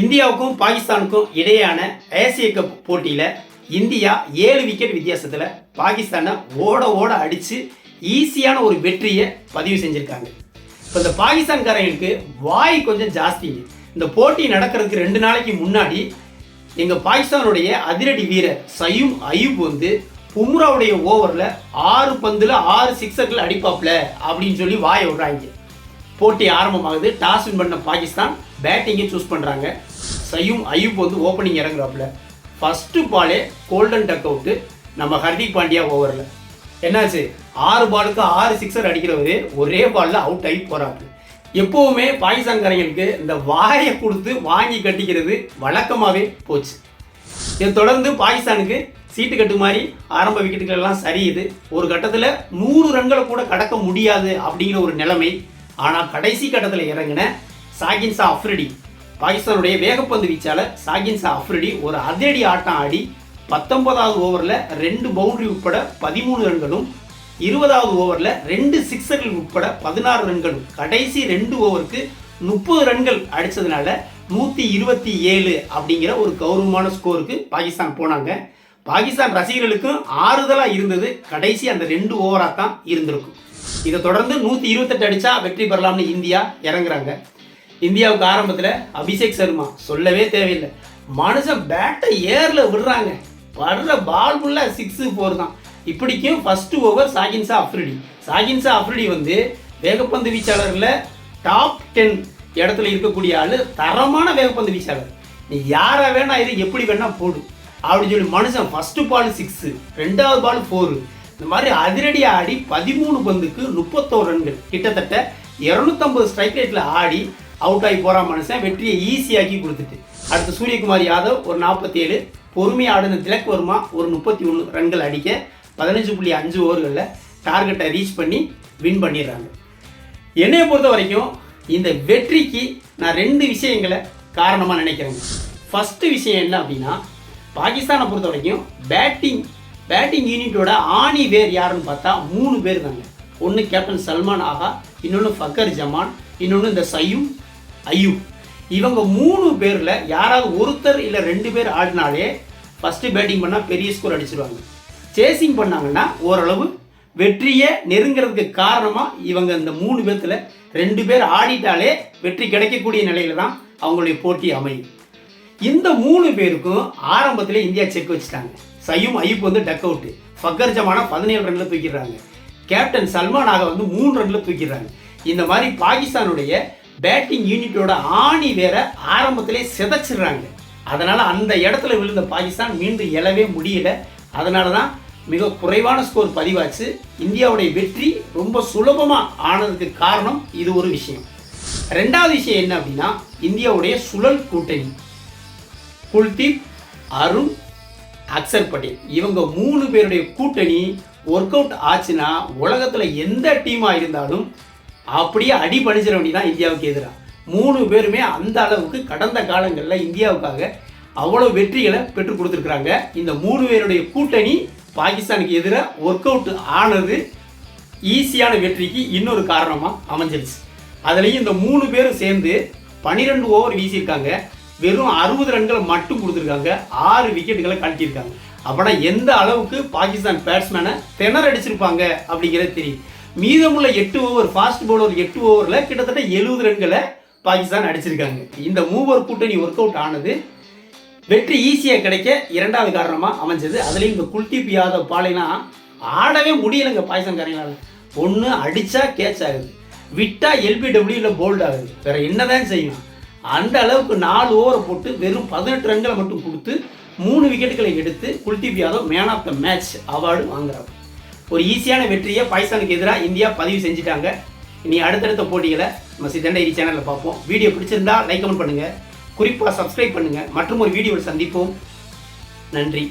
இந்தியாவுக்கும் பாகிஸ்தானுக்கும் இடையேயான ஏசிய கப் போட்டியில் இந்தியா ஏழு விக்கெட் வித்தியாசத்தில் பாகிஸ்தானை ஓட ஓட அடித்து ஈஸியான ஒரு வெற்றியை பதிவு செஞ்சுருக்காங்க. இப்போ இந்த பாகிஸ்தான்காரங்களுக்கு வாய் கொஞ்சம் ஜாஸ்திங்க இந்த போட்டி நடக்கிறதுக்கு ரெண்டு நாளைக்கு முன்னாடி எங்கள் பாகிஸ்தானுடைய அதிரடி வீரர் சயூம் அயூப் வந்து பும்ராவுடைய ஓவரில் ஆறு பந்தில் ஆறு சிக்ஸர்கள் அடிப்பாப்ல அப்படின்னு சொல்லி வாயை விடுறாங்க. போட்டி ஆரம்பமாகுது. டாஸ் வின் பண்ண பாகிஸ்தான் பேட்டிங்கை சூஸ் பண்ணுறாங்க சயூம் அயூப் வந்து ஓப்பனிங் இறங்குறாப்புல. ஃபஸ்ட்டு பாலே கோல்டன் டக் அவுட்டு நம்ம ஹர்திக் பாண்டியா ஓவரில் என்னாச்சு? ஆறு பாலுக்கு ஆறு சிக்ஸர் அடிக்கிறவர் ஒரே பாலில் அவுட் ஆகி போகிறாப்புல எப்போவுமே பாகிஸ்தான்காரங்களுக்கு இந்த வாயை கொடுத்து வாங்கி கட்டிக்கிறது வழக்கமாகவே போச்சு. இதை தொடர்ந்து பாகிஸ்தானுக்கு சீட்டு கட்டு மாதிரி ஆரம்ப விக்கெட்டுகள் எல்லாம் சரியுது ஒரு கட்டத்தில் நூறு ரன்களை கூட கடக்க முடியாது அப்படிங்கிற ஒரு நிலைமை ஆனால் கடைசி கட்டத்தில் இறங்கின சாகின்சா அஃப்ரிடி. பாகிஸ்தானுடைய வேகப்பந்து வீச்சாளர் சாகின்சா அஃப்ரிடி ஒரு அதிரடி ஆட்டம் ஆடி பத்தொன்பதாவது ஓவரில் ரெண்டு பவுண்டரி உட்பட பதிமூணு ரன்களும் இருபதாவது ஓவரில் ரெண்டு சிக்ஸர்கள் உட்பட பதினாறு ரன்களும் கடைசி ரெண்டு ஓவருக்கு முப்பது ரன்கள் அடித்ததுனால நூற்றி இருபத்தி ஏழு அப்படிங்கிற ஒரு கௌரவமான ஸ்கோருக்கு பாகிஸ்தான் போனாங்க. பாகிஸ்தான் ரசிகர்களுக்கும் ஆறுதலாக இருந்தது கடைசி அந்த ரெண்டு ஓவராக தான் இருந்திருக்கும். இதை தொடர்ந்து நூற்றி இருபத்தெட்டு அடித்தா வெற்றி பெறலாம்னு இந்தியா இறங்குறாங்க. இந்தியாவுக்கு ஆரம்பத்தில் அபிஷேக் சர்மா சொல்லவே தேவையில்லை. மனுஷன் பேட்டை ஏரில் விடுறாங்க. வர்ற பால் ஃபுல்லாக சிக்ஸு ஃபோர் தான். இப்படிக்கும் ஃபஸ்ட்டு ஓவர் சாகின்சா அஃப்ரிடி. சாகின்சா அஃப்ரிடி வந்து வேகப்பந்து வீச்சாளரில் டாப் டென் இடத்துல இருக்கக்கூடிய ஆள் தரமான வேகப்பந்து வீச்சாளர். நீ யாரை வேணா இது எப்படி வேணால் போடு. அப்படின்னு சொல்லி மனுஷன் ஃபஸ்ட்டு பால் சிக்ஸு ரெண்டாவது பால் ஃபோரு இந்த மாதிரி அதிரடி ஆடி பதிமூணு பந்துக்கு முப்பத்தோரு ரன்கள். கிட்டத்தட்ட இரநூத்தம்பது ஸ்ட்ரைக் ரேட்டில் ஆடி அவுட் ஆகி போகிற மனுஷன் வெற்றியை ஈஸியாக்கி கொடுத்துட்டு. அடுத்து சூரியகுமார் யாதவ் ஒரு நாற்பத்தி ஏழு பொறுமையாக ஆடின திலக் வர்மா ஒரு முப்பத்தி ஒன்று ரன்கள் அடிக்க பதினஞ்சு புள்ளி அஞ்சு ஓவர்களில் டார்கெட்டை ரீச் பண்ணி வின் பண்ணிடுறாங்க. என்னையை பொறுத்த வரைக்கும் இந்த வெற்றிக்கு நான் ரெண்டு விஷயங்களை காரணமாக நினைக்கிறேங்க. ஃபஸ்ட்டு விஷயம் என்ன அப்படின்னா பாகிஸ்தானை பொறுத்த வரைக்கும் பேட்டிங் பேட்டிங் யூனிட்டோட ஆணி வேர் யாருன்னு பார்த்தா மூணு பேர் தாங்க. ஒன்று கேப்டன் சல்மான் ஆகா இன்னொன்று ஃபக்கர் ஜமான் இன்னொன்று இந்த சயூம் ஐயூப் இவங்க மூணு பேரில் யாராவது ஒருத்தர் இல்லை ரெண்டு பேர் ஆடினாலே ஃபஸ்ட்டு பேட்டிங் பண்ணால் பெரிய ஸ்கோர் அடிச்சிருவாங்க. சேசிங் பண்ணாங்கன்னா ஓரளவு வெற்றியை நெருங்கிறதுக்கு காரணமாக இவங்க இந்த மூணு பேர்த்தில் ரெண்டு பேர் ஆடிட்டாலே வெற்றி கிடைக்கக்கூடிய நிலையில தான் அவங்களுடைய போட்டி அமையும். இந்த மூணு பேருக்கும் ஆரம்பத்தில் இந்தியா செக் வச்சுட்டாங்க. சையும் ஐப் வந்து டக் அவுட்டு ஃபக்கர் ஜமானா பதினேழு ரன்ல தூக்கிடுறாங்க. கேப்டன் சல்மான் ஆக வந்து மூணு ரன்ல தூக்கிடுறாங்க. இந்த மாதிரி பாகிஸ்தானுடைய பேட்டிங் யூனிட்டோட ஆணி வேற ஆரம்பத்திலே சிதைச்சிடுறாங்க. அதனால் அந்த இடத்துல விழுந்த பாகிஸ்தான் மீண்டும் எழவே முடியல. அதனால தான் மிக குறைவான ஸ்கோர் பதிவாச்சு. இந்தியாவுடைய வெற்றி ரொம்ப சுலபமாக ஆனதுக்கு காரணம் இது ஒரு விஷயம். ரெண்டாவது விஷயம் என்ன அப்படின்னா இந்தியாவுடைய சுழல் கூட்டணி. குல்தீப் அருண் அக்சர் பட்டேல். இவங்க மூணு பேருடைய கூட்டணி ஒர்க் அவுட் ஆச்சுன்னா உலகத்தில் எந்த டீமாக இருந்தாலும் அப்படியே அடி பணிச்சிட வேண்டியதான் இந்தியாவுக்கு எதிராக மூணு பேருமே அந்த அளவுக்கு கடந்த காலங்களில் இந்தியாவுக்காக அவ்வளோ வெற்றிகளை பெற்றுக் கொடுத்துருக்குறாங்க. இந்த மூணு பேருடைய கூட்டணி பாகிஸ்தானுக்கு எதிராக ஒர்க் அவுட் ஆனது ஈஸியான வெற்றிக்கு இன்னொரு காரணமாக அமைஞ்சிருச்சு. அதுலேயும் இந்த மூணு பேரும் சேர்ந்து பன்னிரெண்டு ஓவர் வீசியிருக்காங்க. வெறும் அறுபது ரன்களை மட்டும் கொடுத்துருக்காங்க. ஆறு விக்கெட்டுகளை கழட்டியிருக்காங்க. அப்படின்னா எந்த அளவுக்கு பாகிஸ்தான் பேட்ஸ்மேனை திணற அடிச்சிருப்பாங்க அப்படிங்கிறது தெரியும். மீதமுள்ள எட்டு ஓவர் ஃபாஸ்ட் பவுலர் எட்டு ஓவரில் கிட்டத்தட்ட எழுபது ரன்களை பாகிஸ்தான் அடிச்சிருக்காங்க. இந்த மூவர் கூட்டணி ஒர்க் அவுட் ஆனது வெற்றி ஈஸியாக கிடைக்க இரண்டாவது காரணமாக அமைஞ்சது. அதுலேயும் இந்த குல்தீப் யாதவ் பாலைலாம் ஆடவே முடியலைங்க பாகிஸ்தான்காரங்களால ஒன்று அடித்தா கேட்ச் ஆகுது. விட்டா இல்லை போல்ட் ஆகுது. வேற என்னதான் செய்யும் அந்த அளவுக்கு நாலு ஓவரை போட்டு வெறும் பதினெட்டு ரன்களை மட்டும் கொடுத்து மூணு விக்கெட்டுகளை எடுத்து Kuldeep Yadav man of the match award வாங்குறாங்க ஒரு ஈஸியான வெற்றியை பாகிஸ்தானுக்கு எதிராக இந்தியா பதிவு செஞ்சுட்டாங்க. இனி அடுத்தடுத்த போட்டிகளை நம்ம சித்தண்டைரி சேனலில் பார்ப்போம். வீடியோ பிடிச்சிருந்தா லைக் கமெண்ட் பண்ணுங்கள் குறிப்பாக சப்ஸ்கிரைப் பண்ணுங்கள் மற்றும் ஒரு வீடியோவில் சந்திப்போம். நன்றி.